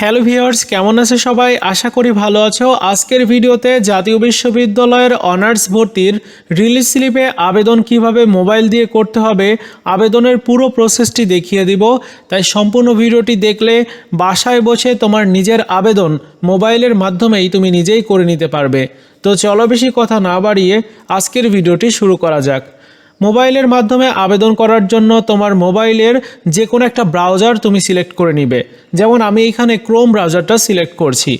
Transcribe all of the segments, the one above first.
Hello viewers, কেমন আছে সবাই? আশা করি ভালো আছো। আজকের ভিডিওতে জাতীয় বিশ্ববিদ্যালয়ের অনার্স ভর্তির রিলিজ স্লিপে আবেদন কীভাবে মোবাইল দিয়ে করতে হবে, আবেদনের পুরো প্রসেসটি দেখিয়ে দিব। তাই সম্পূর্ণ ভিডিওটি দেখলে বাসায় বসে তোমার নিজের আবেদন মোবাইলের মাধ্যমেই তুমি নিজেই করে নিতে পারবে। তো চলো বেশি কথা না বাড়িয়ে আজকের ভিডিওটি শুরু করা যাক। মোবাইলের মাধ্যমে আবেদন করার জন্য তোমার মোবাইলের যে কোনো একটা ব্রাউজার তুমি সিলেক্ট করে নিবে। যেমন আমি এখানে ক্রোম ব্রাউজারটা সিলেক্ট করছি।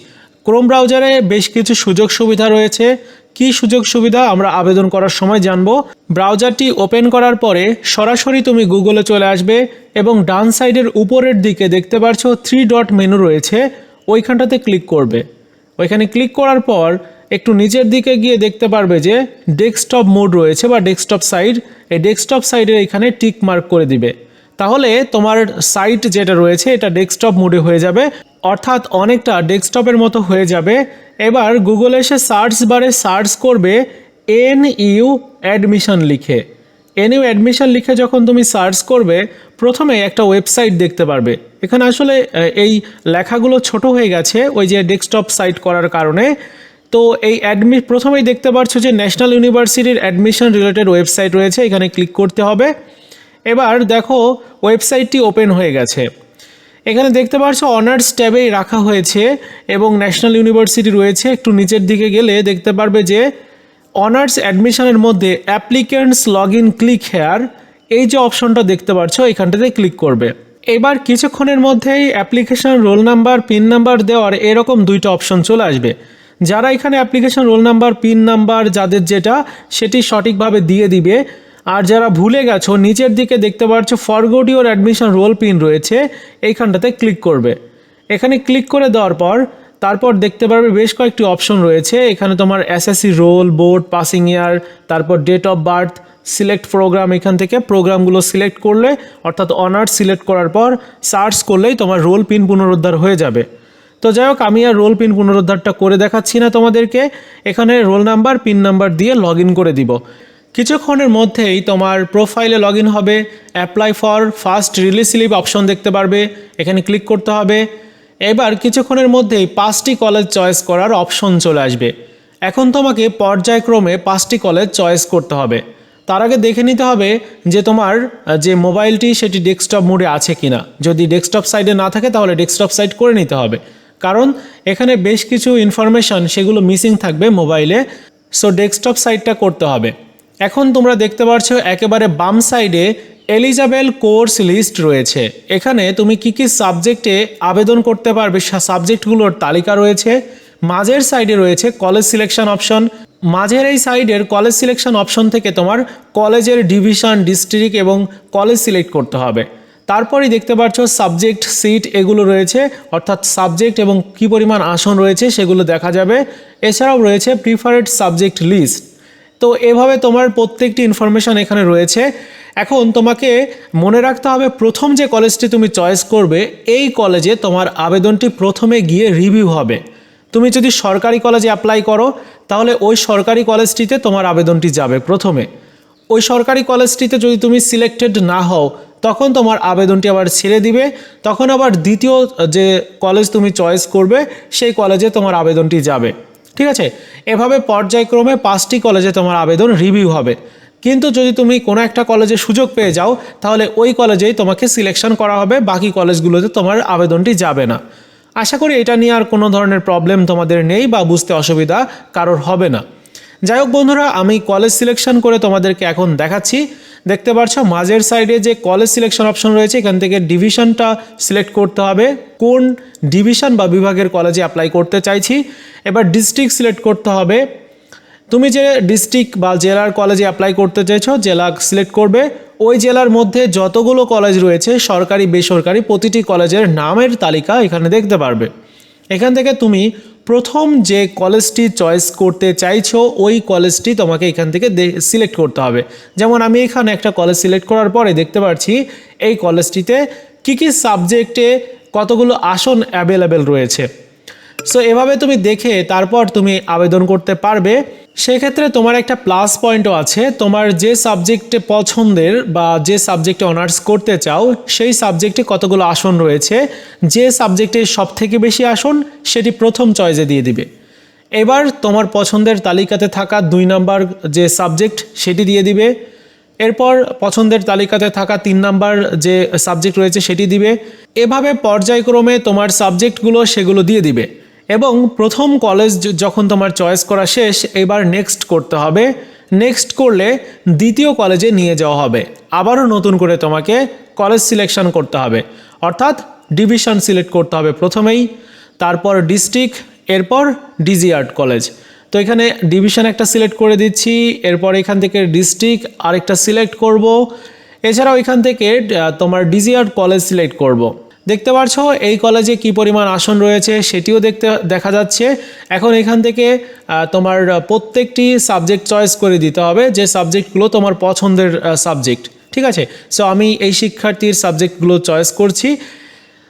ক্রোম ব্রাউজারে বেশ কিছু সুযোগ সুবিধা রয়েছে। কি সুযোগ সুবিধা আমরা আবেদন করার সময় জানব। ব্রাউজারটি ওপেন করার পরে সরাসরি তুমি গুগলে চলে আসবে এবং ডান সাইডের উপরের দিকে দেখতে পাচ্ছ থ্রি ডট মেনু রয়েছে। ওইখানটাতে ক্লিক করবে। ওইখানে ক্লিক করার পর একটু নিচের দিকে গিয়ে দেখতে পারবে যে ডেস্কটপ মোড রয়েছে বা ডেস্কটপ সাইড, এই ডেস্কটপ সাইডের এখানে টিক মার্ক করে দিবে। তাহলে তোমার সাইট যেটা রয়েছে, এটা ডেস্কটপ মোডে হয়ে যাবে। অর্থাৎ অনেকটা ডেস্কটপের মতো হয়ে যাবে। এবার গুগলে এসে সার্চ বারে সার্চ করবে এন ইউ অ্যাডমিশন লিখে। এনইউ অ্যাডমিশন লিখে যখন তুমি সার্চ করবে, প্রথমে একটা ওয়েবসাইট দেখতে পারবে। এখানে আসলে এই লেখাগুলো ছোট হয়ে গেছে, ওই যে ডেস্কটপ সাইট করার কারণে। তো এই অ্যাডমি প্রথমেই দেখতে পাচ্ছ যে ন্যাশনাল ইউনিভার্সিটির অ্যাডমিশন রিলেটেড ওয়েবসাইট রয়েছে, এখানে ক্লিক করতে হবে। এবার দেখো ওয়েবসাইটটি ওপেন হয়ে গেছে। এখানে দেখতে পাচ্ছ অনার্স ট্যাবেই রাখা হয়েছে এবং ন্যাশনাল ইউনিভার্সিটি রয়েছে। একটু নিচের দিকে গেলে দেখতে পারবে যে অনার্স অ্যাডমিশনের মধ্যে applicants log in click here এই যে অপশনটা দেখতে পাচ্ছ এখানটাতে ক্লিক করবে। এবার কিছুক্ষণের মধ্যেই application roll number pin number দেওয়ার এরকম দুইটা অপশন চলে আসবে। যারা এখানে application roll number pin number যাদের যেটা, সেটি সঠিকভাবে দিয়ে দিবে। আর যারা ভুলে গেছো, নিচের দিকে দেখতে পাচ্ছ forgot your admission roll pin রয়েছে, এইখানটাতে ক্লিক করবে। এখানে ক্লিক করে দেওয়ার পর, তারপর দেখতে পারবে বেশ কয়েকটি অপশন রয়েছে। এখানে তোমার SSC roll board passing year তারপর date of birth select programme এখান থেকে প্রোগ্রামগুলো সিলেক্ট করলে, অর্থাৎ অনার্স সিলেক্ট করার পর সার্চ করলেই তোমার রোল পিন পুনরুদ্ধার হয়ে যাবে। তো যাই হোক, আমি আর রোল পিন পুনরুদ্ধারটা করে দেখাচ্ছি না তোমাদেরকে। এখানে রোল নাম্বার, পিন নাম্বার দিয়ে লগ করে দিব। কিছুক্ষণের মধ্যেই তোমার প্রোফাইলে লগ হবে। Apply for first release slip option দেখতে পারবে। এখানে ক্লিক করতে হবে। এবার কিছুক্ষণের মধ্যেই পাঁচটি কলেজ চয়েস করার অপশন চলে আসবে। এখন তোমাকে পর্যায়ক্রমে পাঁচটি কলেজ চয়েস করতে হবে। তার আগে দেখে নিতে হবে যে তোমার, যে মোবাইলটি সেটি ডেস্কটপ মোডে আছে কিনা। যদি ডেস্কটপ সাইডে না থাকে, তাহলে ডেস্কটপ সাইড করে নিতে হবে। কারণ এখানে বেশ কিছু ইনফরমেশন সেগুলো মিসিং থাকবে মোবাইলে সো ডেস্কটপ সাইডটা করতে হবে। এখন তোমরা দেখতে পাচ্ছ একেবারে বাম সাইডে এলিজাবেল কোর্স লিস্ট রয়েছে। এখানে তুমি কি কি সাবজেক্টে আবেদন করতে পারবে সাবজেক্টগুলোর তালিকা রয়েছে। মাঝের সাইডে রয়েছে কলেজ সিলেকশন অপশন মাঝের এই সাইডের কলেজ সিলেকশন অপশন থেকে তোমার কলেজের ডিভিশন ডিস্ট্রিক্ট এবং কলেজ সিলেক্ট করতে হবে। তারপরেই দেখতে পাচ্ছ সাবজেক্ট সিট এগুলো রয়েছে, অর্থাৎ সাবজেক্ট এবং কি পরিমাণ আসন রয়েছে সেগুলো দেখা যাবে। এছাড়াও রয়েছে প্রিফারেড সাবজেক্ট লিস্ট তো এভাবে তোমার প্রত্যেকটি ইনফরমেশান এখানে রয়েছে। এখন তোমাকে মনে রাখতে হবে, প্রথম যে কলেজটি তুমি চয়েস করবে, এই কলেজে তোমার আবেদনটি প্রথমে গিয়ে রিভিউ হবে। তুমি যদি সরকারি কলেজে অ্যাপ্লাই করো, তাহলে ওই সরকারি কলেজটিতে তোমার আবেদনটি যাবে প্রথমে। ওই সরকারি কলেজটিতে যদি তুমি সিলেক্টেড না হও তখন তোমার আবেদনটি আবার ছেড়ে দিবে। তখন আবার দ্বিতীয় যে কলেজ তুমি চয়েস করবে, সেই কলেজে তোমার আবেদনটি যাবে। ঠিক আছে? এভাবে পর্যায়ক্রমে পাঁচটি কলেজে তোমার আবেদন রিভিউ হবে। কিন্তু যদি তুমি কোনো একটা কলেজে সুযোগ পেয়ে যাও, তাহলে ওই কলেজেই তোমাকে সিলেকশন করা হবে, বাকি কলেজগুলোতে তোমার আবেদনটি যাবে না। আশা করি এটা নিয়ে আর কোনো ধরনের প্রবলেম তোমাদের নেই বা বুঝতে অসুবিধা কারোর হবে না। যাই হোক বন্ধুরা, আমি কলেজ সিলেকশন করে তোমাদেরকে এখন দেখাচ্ছি। দেখতে পাচ্ছ, মাঝের সাইডে যে কলেজ সিলেকশন অপশন রয়েছে, এখান থেকে ডিভিশনটা সিলেক্ট করতে হবে। কোন ডিভিশন বা বিভাগের কলেজে অ্যাপ্লাই করতে চাইছি? এবার ডিস্ট্রিক্ট সিলেক্ট করতে হবে। তুমি যে ডিস্ট্রিক্ট বা জেলার কলেজে অ্যাপ্লাই করতে চাইছো, জেলা সিলেক্ট করবে। ওই জেলার মধ্যে যতগুলো কলেজ রয়েছে, সরকারি, বেসরকারি, প্রতিটি কলেজের নামের তালিকা এখানে দেখতে পারবে। এখান থেকে তুমি প্রথম যে কলেজটি চয়েস করতে চাইছো, ওই কলেজটি তোমাকে এখান থেকে সিলেক্ট করতে হবে। যেমন আমি এখানে একটা কলেজ সিলেক্ট করার পরে দেখতে পাচ্ছি, এই কলেজটিতে কি কী সাবজেক্টে কতগুলো আসন অ্যাভেলেবেল রয়েছে। সো এভাবে তুমি দেখে তারপর তুমি আবেদন করতে পারবে। সেক্ষেত্রে তোমার একটা প্লাস পয়েন্টও আছে। তোমার যে সাবজেক্টে পছন্দের বা যে সাবজেক্টে অনার্স করতে চাও, সেই সাবজেক্টে কতগুলো আসন রয়েছে? যে সাবজেক্টে সব থেকে বেশি আসন, সেটি প্রথম চয়েসে দিয়ে দিবে। এবার তোমার পছন্দের তালিকাতে থাকা দুই নাম্বার যে সাবজেক্ট সেটি দিয়ে দিবে। এরপর পছন্দের তালিকাতে থাকা তিন নাম্বার যে সাবজেক্ট রয়েছে, সেটি দিবে। এভাবে পর্যায়ক্রমে তোমার সাবজেক্টগুলো সেগুলো দিয়ে দিবে। এবং প্রথম কলেজ যখন তোমার চয়েস করা শেষ, এবার নেক্সট করতে হবে। নেক্সট করলে দ্বিতীয় কলেজে নিয়ে যাওয়া হবে। আবারও নতুন করে তোমাকে কলেজ সিলেকশন করতে হবে। অর্থাৎ ডিভিশন সিলেক্ট করতে হবে প্রথমেই, তারপর ডিস্ট্রিক্ট এরপর ডিজি আর্ট কলেজ তো এখানে ডিভিশন একটা সিলেক্ট করে দিচ্ছি, এরপর এখান থেকে ডিস্ট্রিক্ট আরেকটা সিলেক্ট করব। এছাড়াও এখান থেকে তোমার ডিজি আর্ট কলেজ সিলেক্ট করব। দেখতে পাচ্ছ এই কলেজে কি পরিমাণ আসন রয়েছে সেটিও দেখতে, দেখা যাচ্ছে। এখন এখান থেকে তোমার প্রত্যেকটি সাবজেক্ট চয়েস করে দিতে হবে যে সাবজেক্টগুলো তোমার পছন্দের সাবজেক্ট ঠিক আছে? সো আমি এই শিক্ষার্থীর সাবজেক্টগুলো চয়েস করছি।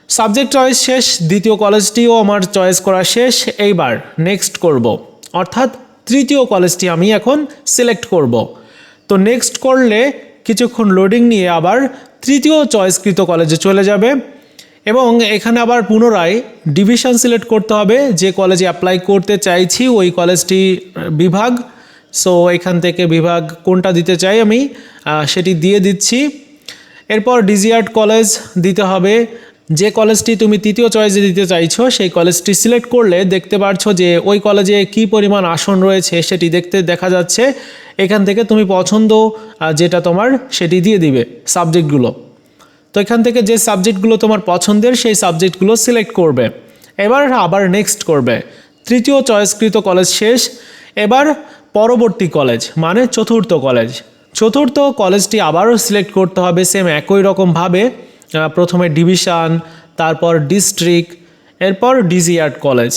সাবজেক্ট চয়েস শেষ, দ্বিতীয় কলেজটিও আমার চয়েস করা শেষ। এইবার নেক্সট করব। অর্থাৎ তৃতীয় কলেজটি আমি এখন সিলেক্ট করব। তো নেক্সট করলে কিছুক্ষণ লোডিং নিয়ে আবার তৃতীয় চয়েসকৃত কলেজে চলে যাবে। এবং এখানে আবার পুনরায় ডিভিশন সিলেক্ট করতে হবে। যে কলেজে অ্যাপ্লাই করতে চাইছি, ওই কলেজটি বিভাগ। সো এখান থেকে বিভাগ কোনটা দিতে চাই আমি সেটি দিয়ে দিচ্ছি। এরপর ডিজিআর্ট কলেজ দিতে হবে। যে কলেজটি তুমি তৃতীয় চয়েসে দিতে চাইছো, সেই কলেজটি সিলেক্ট করলে দেখতে পারছ যে ওই কলেজে কি পরিমাণ আসন রয়েছে, সেটি দেখতে দেখা যাচ্ছে। এখান থেকে তুমি পছন্দ যেটা তোমার, সেটি দিয়ে দিবে সাবজেক্টগুলো তো এখান থেকে যে সাবজেক্টগুলো তোমার পছন্দের, সেই সাবজেক্টগুলো সিলেক্ট করবে। এবার আবার নেক্সট করবে। তৃতীয় চয়েসকৃত কলেজ শেষ। এবার পরবর্তী কলেজ মানে চতুর্থ কলেজ। চতুর্থ কলেজটি আবারও সিলেক্ট করতে হবে সেম একই রকমভাবে প্রথমে ডিভিশন তারপর ডিস্ট্রিক্ট এরপর ডিজি আর্ট কলেজ।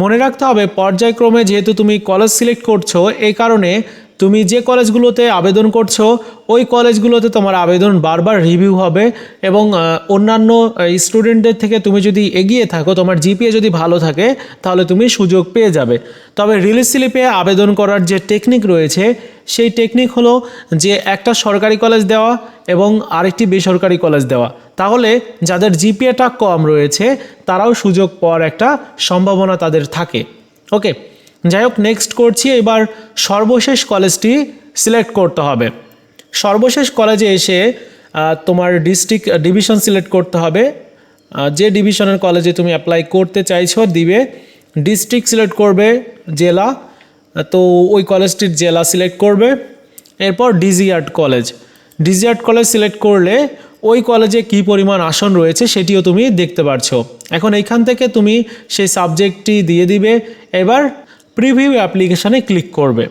মনে রাখতে হবে, পর্যায়ক্রমে যেহেতু তুমি কলেজ সিলেক্ট করছ, এই কারণে তুমি যে কলেজগুলোতে আবেদন করছ, ওই কলেজগুলোতে তোমার আবেদন বারবার রিভিউ হবে এবং অন্যান্য স্টুডেন্টদের থেকে তুমি যদি এগিয়ে থাকো, তোমার জিপিএ যদি ভালো থাকে, তাহলে তুমি সুযোগ পেয়ে যাবে। তবে রিলিজ স্লিপে আবেদন করার যে টেকনিক রয়েছে, সেই টেকনিক হলো যে একটা সরকারি কলেজ দেওয়া এবং আরেকটি বেসরকারি কলেজ দেওয়া। তাহলে যাদের জিপিএটা কম রয়েছে, তারাও সুযোগ পাওয়ার একটা সম্ভাবনা তাদের থাকে। ওকে যাই হোক নেক্সট করছি, এবার সর্বশেষ কলেজটি সিলেক্ট করতে হবে। সর্বশেষ কলেজে এসে তোমার ডিস্ট্রিক্ট ডিভিশন সিলেক্ট করতে হবে। যে ডিভিশনের কলেজে তুমি অ্যাপ্লাই করতে চাইছো, দিবে। ডিস্ট্রিক্ট সিলেক্ট করবে জেলা, তো ওই কলেজটির জেলা সিলেক্ট করবে। এরপর DG art college DG art college select করলে ওই কলেজে কী পরিমাণ আসন রয়েছে সেটিও তুমি দেখতে পারছ। এখন এইখান থেকে তুমি সেই সাবজেক্টটি দিয়ে দিবে। এবার প্রিভিউ অ্যাপ্লিকেশানে ক্লিক করবে।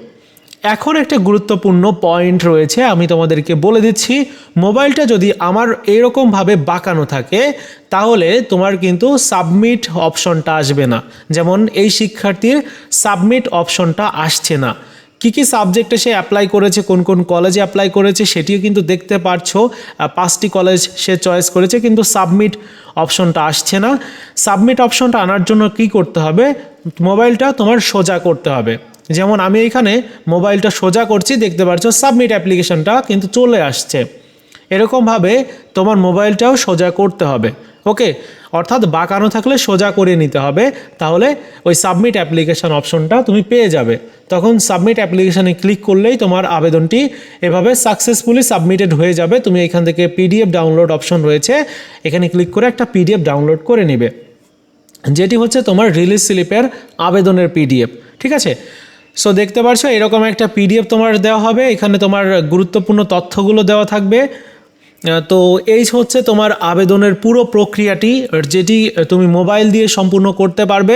এখন একটা গুরুত্বপূর্ণ পয়েন্ট রয়েছে, আমি তোমাদেরকে বলে দিচ্ছি, মোবাইলটা যদি আমার এরকমভাবে বাঁকানো থাকে, তাহলে তোমার কিন্তু সাবমিট অপশনটা আসবে না। যেমন এই শিক্ষার্থীর সাবমিট অপশনটা আসছে না। কি কি সাবজেক্টে সে অ্যাপ্লাই করেছে, কোন কোন কলেজে অ্যাপ্লাই করেছে, সেটিও কিন্তু দেখতে পারছ। পাঁচটি কলেজ সে চয়েস করেছে, কিন্তু সাবমিট অপশনটা আসছে না। সাবমিট অপশনটা আনার জন্য কি করতে হবে? মোবাইলটা তোমার সোজা করতে হবে। যেমন আমি এখানে মোবাইলটা সোজা করছি, দেখতে পাচ্ছ সাবমিট অ্যাপ্লিকেশনটা কিন্তু চলে আসছে। এরকমভাবে তোমার মোবাইলটাও সোজা করতে হবে। ওকে, অর্থাৎ বাঁকানো থাকলে সোজা করে নিতে হবে, তাহলে ওই সাবমিট অ্যাপ্লিকেশন অপশনটা তুমি পেয়ে যাবে। তখন সাবমিট অ্যাপ্লিকেশানে ক্লিক করলেই তোমার আবেদনটি এভাবে সাকসেসফুলি সাবমিটেড হয়ে যাবে। তুমি এখান থেকে পিডিএফ ডাউনলোড অপশন রয়েছে, এখানে ক্লিক করে একটা পিডিএফ ডাউনলোড করে নেবে। যেটি হচ্ছে তোমার রিলিজ স্লিপের আবেদনের পিডিএফ ঠিক আছে? সো দেখতে পারছ, এরকম একটা পিডিএফ তোমার দেওয়া হবে, এখানে তোমার গুরুত্বপূর্ণ তথ্যগুলো দেওয়া থাকবে। তো এই হচ্ছে তোমার আবেদনের পুরো প্রক্রিয়াটি যেটি তুমি মোবাইল দিয়ে সম্পূর্ণ করতে পারবে।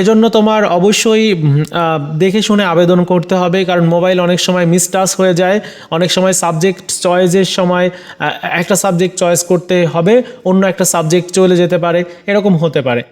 এজন্য তোমার অবশ্যই দেখে শুনে আবেদন করতে হবে, কারণ মোবাইল অনেক সময় মিসটাস হয়ে যায়। অনেক সময় সাবজেক্ট চয়েসের সময় একটা সাবজেক্ট চয়েস করতে হবে, অন্য একটা সাবজেক্ট চলে যেতে পারে, এরকম হতে পারে।